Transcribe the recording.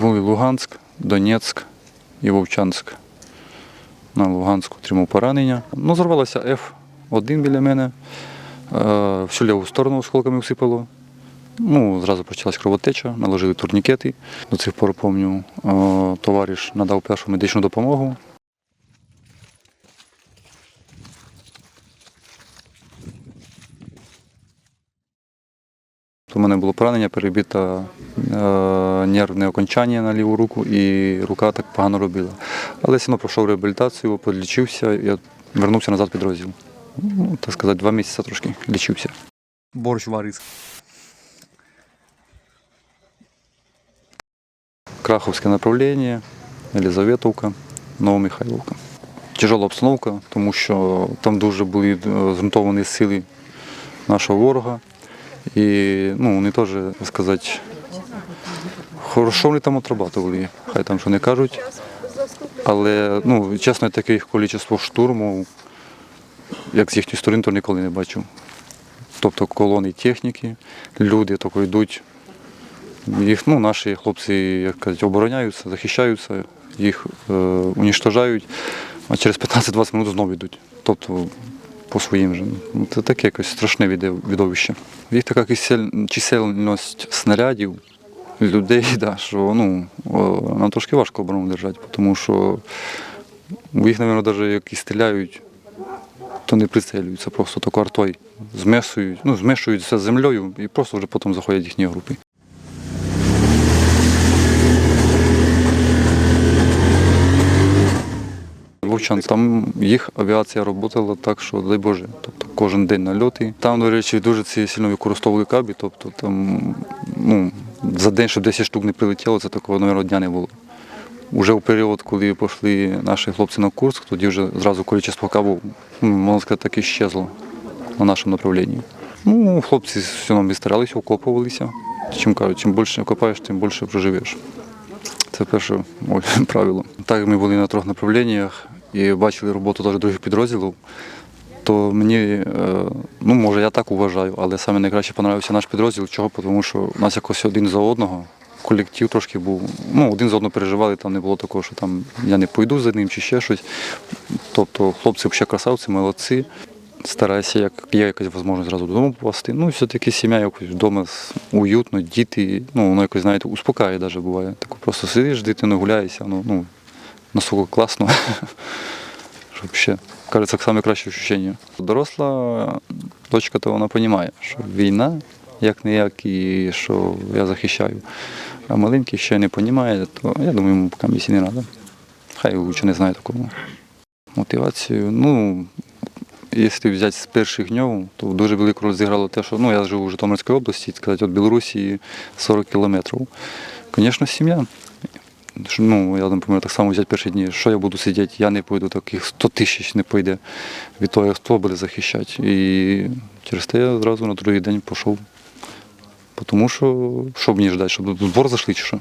Були Луганськ, Донецьк і Вовчанськ. На Луганську отримав поранення. Ну, зорвалася F1 біля мене. Е, Всю ліву сторону осколками всипало. Ну, зразу почалась кровотеча, наложили турнікети. До цих пор пам'ятаю, е, товариш надав першу медичну допомогу. У мене було поранення, перебито е, нервне окончання на ліву руку, і рука так погано робила. Але все одно пройшов реабілітацію, подлічився, і вернувся назад в підрозділ. Ну, так сказати, два місяці трошки лічився. Борщ варить. Краховське направлення, Елізаветовка, Новомихайловка. Тяжела обстановка, тому що там дуже були е, згрунтовані сили нашого ворога. І ну, вони теж, сказати, хорошо вони там отрабатували, хай там що не кажуть. Але ну, чесно, таких кількість штурмів, як з їхньої сторони, то ніколи не бачив. Тобто колони техніки, люди тако йдуть їх, ну, наші хлопці, як кажуть, обороняються, захищаються, їх е, унічтожають, а через 15-20 минут знову йдуть. Тобто по своїм же. Ну, Це таке якось страшне відовище. Їх така чисельність снарядів, людей, да, що ну, нам трошки важко оборону держати, тому що їх, мабуть, навіть і стріляють, то не прицелюються, просто тако артой змешують, ну, змешують з землею і просто вже потім заходять їхні групи. Вовчан, там їх авіація працювала так, що дай Боже, тобто кожен день нальоти. Там, до речі, дуже ці сильно використовували кабі, тобто там ну, за день, щоб 10 штук не прилетіло, це такого, мабуть, дня не було. Уже в період, коли пішли наші хлопці на Курск, тоді вже зразу кількість кабу, ну, можна сказати, так і щезло на нашому направлінні. Ну, хлопці все одно старалися, окопувалися. Чим кажуть, чим більше окопаєш, тим більше проживеш. Це перше правило. Так ми були на трьох направленнях і бачили роботу теж других підрозділів, то мені, е, ну може я так вважаю, але саме найкраще подобався наш підрозділ. Чого? Тому що у нас якось один за одного. Колектив трошки був, ну, один за одного переживали, там не було такого, що там я не пойду за ним чи ще щось. Тобто хлопці взагалі красавці, молодці. Стараюся, як є якась можливість зразу додому попасти. Ну, все-таки сім'я якось вдома уютно, діти, ну, воно якось, знаєте, успокає навіть буває. Так просто сидиш, дитиною гуляєшся, ну, ну наскільки класно. Що взагалі, кажеться, саме краще відчуття. Доросла дочка, то вона розуміє, що війна, як не як, і що я захищаю. А маленький ще не розуміє, то я думаю, йому поки місії не треба. Хай лучше не знає такого. Мотивацію, ну, Якщо взяти з перших днів, то дуже велику роль зіграло те, що ну, я живу в Житомирській області, сказати, від Білорусі 40 кілометрів. Звісно, сім'я. Ну, я, наприклад, так само взяти перші дні, що я буду сидіти, я не пойду, таких 100 тисяч не пойде від того, хто буде захищати. І через те я одразу на другий день пішов. Тому що, що мені ждати, щоб в двор зайшли чи що?